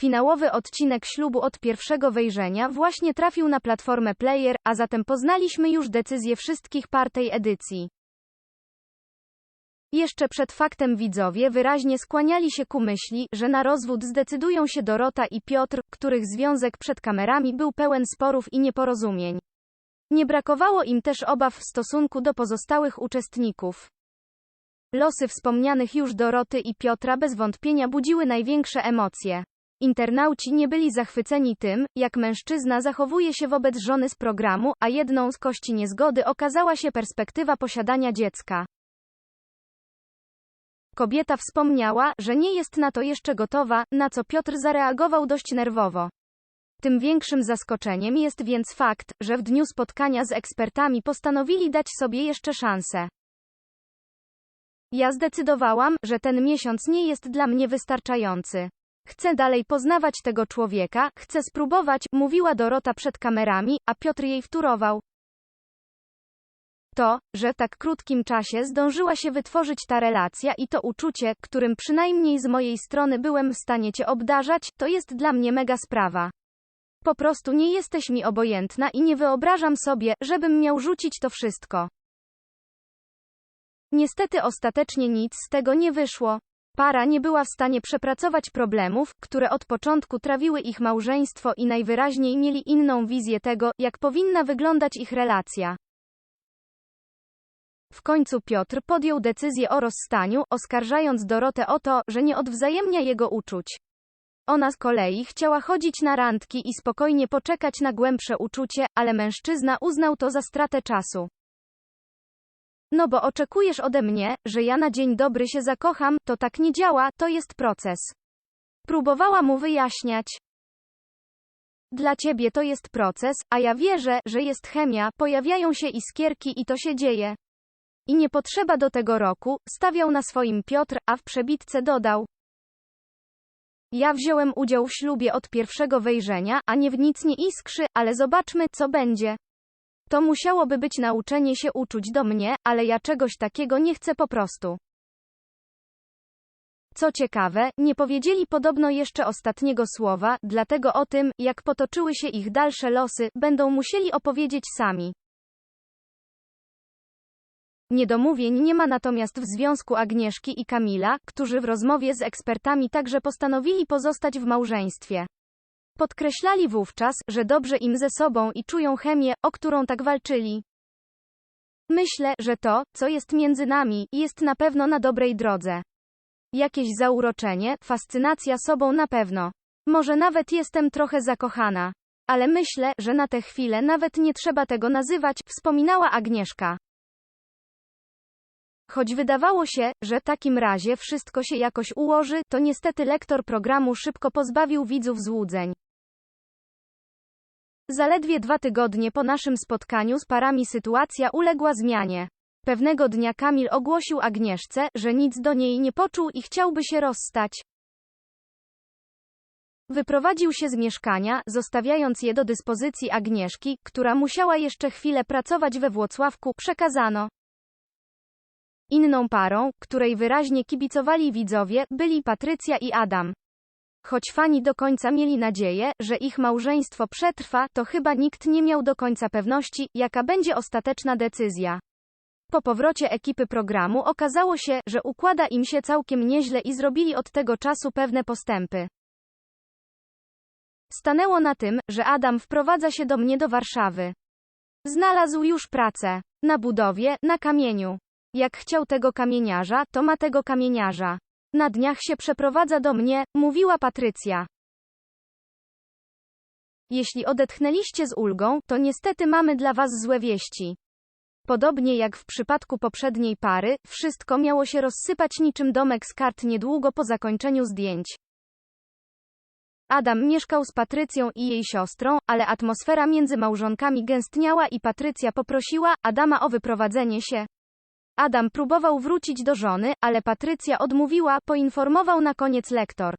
Finałowy odcinek ślubu od pierwszego wejrzenia właśnie trafił na platformę Player, a zatem poznaliśmy już decyzję wszystkich par tej edycji. Jeszcze przed faktem widzowie wyraźnie skłaniali się ku myśli, że na rozwód zdecydują się Dorota i Piotr, których związek przed kamerami był pełen sporów i nieporozumień. Nie brakowało im też obaw w stosunku do pozostałych uczestników. Losy wspomnianych już Doroty i Piotra bez wątpienia budziły największe emocje. Internauci nie byli zachwyceni tym, jak mężczyzna zachowuje się wobec żony z programu, a jedną z kości niezgody okazała się perspektywa posiadania dziecka. Kobieta wspomniała, że nie jest na to jeszcze gotowa, na co Piotr zareagował dość nerwowo. Tym większym zaskoczeniem jest więc fakt, że w dniu spotkania z ekspertami postanowili dać sobie jeszcze szansę. Ja zdecydowałam, że ten miesiąc nie jest dla mnie wystarczający. Chcę dalej poznawać tego człowieka, chcę spróbować, mówiła Dorota przed kamerami, a Piotr jej wtórował. To, że w tak krótkim czasie zdążyła się wytworzyć ta relacja i to uczucie, którym przynajmniej z mojej strony byłem w stanie cię obdarzać, to jest dla mnie mega sprawa. Po prostu nie jesteś mi obojętna i nie wyobrażam sobie, żebym miał rzucić to wszystko. Niestety ostatecznie nic z tego nie wyszło. Para nie była w stanie przepracować problemów, które od początku trawiły ich małżeństwo i najwyraźniej mieli inną wizję tego, jak powinna wyglądać ich relacja. W końcu Piotr podjął decyzję o rozstaniu, oskarżając Dorotę o to, że nie odwzajemnia jego uczuć. Ona z kolei chciała chodzić na randki i spokojnie poczekać na głębsze uczucie, ale mężczyzna uznał to za stratę czasu. No bo oczekujesz ode mnie, że ja na dzień dobry się zakocham, to tak nie działa, to jest proces. Próbowała mu wyjaśniać. Dla ciebie to jest proces, a ja wierzę, że jest chemia, pojawiają się iskierki i to się dzieje. I nie potrzeba do tego roku, stawiał na swoim Piotr, a w przebitce dodał. Ja wziąłem udział w ślubie od pierwszego wejrzenia, a nie w nic nie iskrzy, ale zobaczmy, co będzie. To musiałoby być nauczenie się uczuć do mnie, ale ja czegoś takiego nie chcę po prostu. Co ciekawe, nie powiedzieli podobno jeszcze ostatniego słowa, dlatego o tym, jak potoczyły się ich dalsze losy, będą musieli opowiedzieć sami. Niedomówień nie ma natomiast w związku Agnieszki i Kamila, którzy w rozmowie z ekspertami także postanowili pozostać w małżeństwie. Podkreślali wówczas, że dobrze im ze sobą i czują chemię, o którą tak walczyli. Myślę, że to, co jest między nami, jest na pewno na dobrej drodze. Jakieś zauroczenie, fascynacja sobą na pewno. Może nawet jestem trochę zakochana. Ale myślę, że na tę chwilę nawet nie trzeba tego nazywać, wspominała Agnieszka. Choć wydawało się, że w takim razie wszystko się jakoś ułoży, to niestety lektor programu szybko pozbawił widzów złudzeń. Zaledwie dwa tygodnie po naszym spotkaniu z parami sytuacja uległa zmianie. Pewnego dnia Kamil ogłosił Agnieszce, że nic do niej nie poczuł i chciałby się rozstać. Wyprowadził się z mieszkania, zostawiając je do dyspozycji Agnieszki, która musiała jeszcze chwilę pracować we Włocławku, przekazano. Inną parą, której wyraźnie kibicowali widzowie, byli Patrycja i Adam. Choć fani do końca mieli nadzieję, że ich małżeństwo przetrwa, to chyba nikt nie miał do końca pewności, jaka będzie ostateczna decyzja. Po powrocie ekipy programu okazało się, że układa im się całkiem nieźle i zrobili od tego czasu pewne postępy. Stanęło na tym, że Adam wprowadza się do mnie do Warszawy. Znalazł już pracę. Na budowie, na kamieniu. Jak chciał tego kamieniarza, to ma tego kamieniarza. Na dniach się przeprowadza do mnie, mówiła Patrycja. Jeśli odetchnęliście z ulgą, to niestety mamy dla was złe wieści. Podobnie jak w przypadku poprzedniej pary, wszystko miało się rozsypać niczym domek z kart niedługo po zakończeniu zdjęć. Adam mieszkał z Patrycją i jej siostrą, ale atmosfera między małżonkami gęstniała i Patrycja poprosiła Adama o wyprowadzenie się. Adam próbował wrócić do żony, ale Patrycja odmówiła, poinformował na koniec lektor.